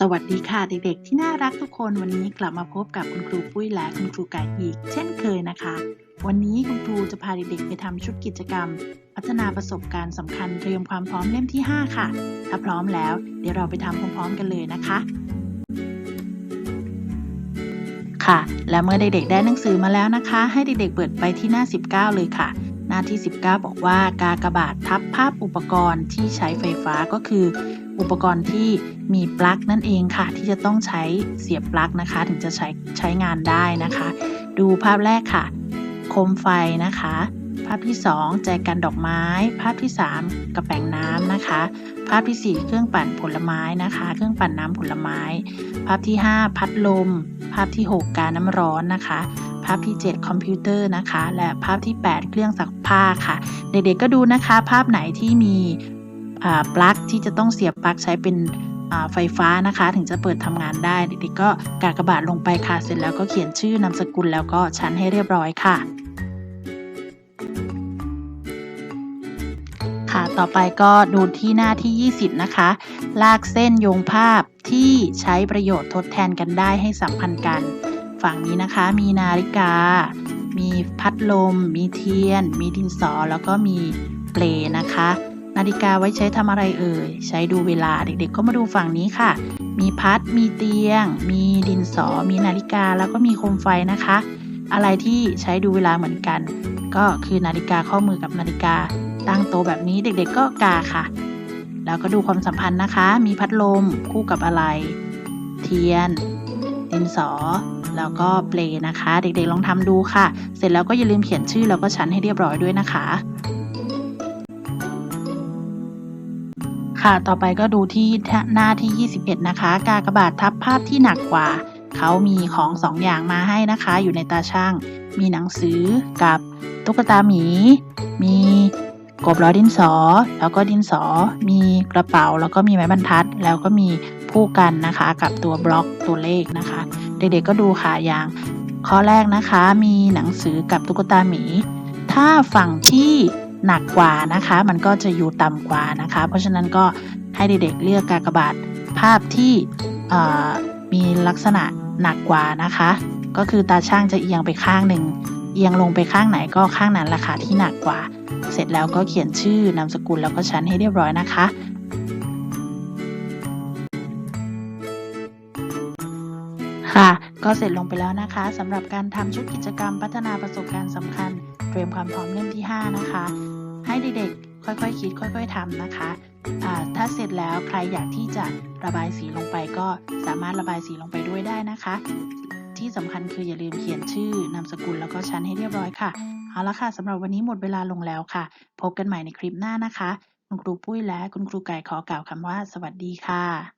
สวัสดีค่ะเด็กๆที่น่ารักทุกคนวันนี้กลับมาพบกับคุณครูปุ้ยและคุณครูไก่อีก เช่นเคยนะคะ วันนี้คุณครูจะพาเด็กๆไปทำชุดกิจกรรม พัฒนาประสบการณ์สำคัญเตรียมความพร้อมเล่มที่ 5 ค่ะ ถ้าพร้อมแล้ว เดี๋ยวเราไปทำพร้อมๆกันเลยนะคะ ค่ะ และเมื่อเด็กๆได้หนังสือมาแล้วนะคะ ให้เด็กๆเปิดไปที่หน้า 19 เลยค่ะ หน้าที่ 19 บอกว่ากากบาททับภาพอุปกรณ์ที่ใช้ไฟฟ้าก็คือ อุปกรณ์ที่มีปลั๊กนั่นเองค่ะ ที่จะต้องใช้เสียบปลั๊กนะคะ ถึงจะใช้ใช้งานได้นะคะ ดูภาพแรกค่ะ โคมไฟนะคะ ภาพที่ 2 แจกันดอกไม้ ภาพที่ 3 กระแป้งน้ำนะคะ ภาพทีสี่4 เครื่องปั่นผลไม้นะคะ เครื่องปั่นน้ำผลไม้ ภาพที่ 5 พัดลม ภาพที่ 6 การน้ำร้อนนะคะ ภาพที่ 7 คอมพิวเตอร์นะคะ และภาพที่ 8 เครื่องซักผ้าค่ะ เด็กๆก็ดูนะคะ ภาพไหนที่มีปลั๊กที่จะต้องเสียบปลั๊กใช้เป็นไฟฟ้านะคะ ถึงจะเปิดทำงานได้ เด็กๆก็กากบาทลงไปค่ะ เสร็จแล้วก็เขียนชื่อนามสกุลแล้วก็ชั้นให้เรียบร้อยค่ะค่ะ ต่อไปก็ดูที่หน้าที่ 20 นะคะ ลากเส้นโยงภาพที่ใช้ประโยชน์ทดแทนกันได้ให้สัมพันธ์กัน ฝั่งนี้นะคะมีนาฬิกา มีพัดลม มีเทียน มีดินสอ แล้วก็มีเปลนะคะ นาฬิกาไว้ใช้ทำอะไรเอ่ย ใช้ดูเวลาเด็กๆ ก็มาดูฝั่งนี้ค่ะ มีพัด มีเตียง มีดินสอ มีนาฬิกา แล้วก็มีโคมไฟนะคะ อะไรที่ใช้ดูเวลาเหมือนกัน ก็คือนาฬิกาข้อมือกับนาฬิกา ตั้งโตแบบนี้เด็กๆ ก็กาค่ะ แล้วก็ดูความสัมพันธ์นะคะ มีพัดลมคู่กับอะไร เทียน ดินสอ แล้วก็เปลนะคะ เด็กๆลองทำดูค่ะ เสร็จแล้วก็อย่าลืมเขียนชื่อแล้วก็ชั้นให้เรียบร้อยด้วยนะคะ ค่ะต่อไปก็ดูที่หน้าที่ 21 นะคะ กากบาททับภาพที่หนักกว่า เขามีของสองอย่างมาให้นะคะ อยู่ในตาช่าง มีหนังสือกับตุ๊กตาหมี มี กบล้อดินสอ แล้วก็ดินสอ มีกระเป๋า แล้วก็มีไม้บรรทัด แล้วก็มีผู้กันนะคะ กับตัวบล็อกตัวเลขนะคะ เด็กๆก็ดูค่ะอย่างข้อแรกนะคะมีหนังสือกับตุ๊กตาหมี ถ้าฝั่งที่หนักกว่านะคะ มันก็จะอยู่ต่ำกว่านะคะ เพราะฉะนั้นก็ให้เด็กๆเลือกกากบาทภาพที่มีลักษณะหนักกว่านะคะ ก็คือตาช่างจะเอียงไปข้างหนึ่ง เอียงลงไปข้างไหนก็ข้างนั้นราคาที่หนักกว่า เสร็จแล้วก็เขียนชื่อนามสกุลแล้วก็ชั้นให้เรียบร้อยนะคะ ค่ะ ก็เสร็จลงไปแล้วนะคะสำหรับการทำชุดกิจกรรมพัฒนาประสบการณ์สำคัญ เตรียมความพร้อมเล่มที่ 5 นะคะ ให้เด็กๆค่อยๆคิดค่อยๆทำนะคะถ้าเสร็จแล้วใครอยากที่จะระบายสีลงไปก็สามารถระบายสีลงไปด้วยได้นะคะ ที่สำคัญคืออย่าลืมเขียนชื่อนามสกุลแล้วก็ชั้นให้เรียบร้อยค่ะ เอาละค่ะสำหรับวันนี้หมดเวลาลงแล้วค่ะ พบกันใหม่ในคลิปหน้านะคะ คุณครูปุ้ยและคุณครูไก่ขอกล่าวคำว่า สวัสดีค่ะ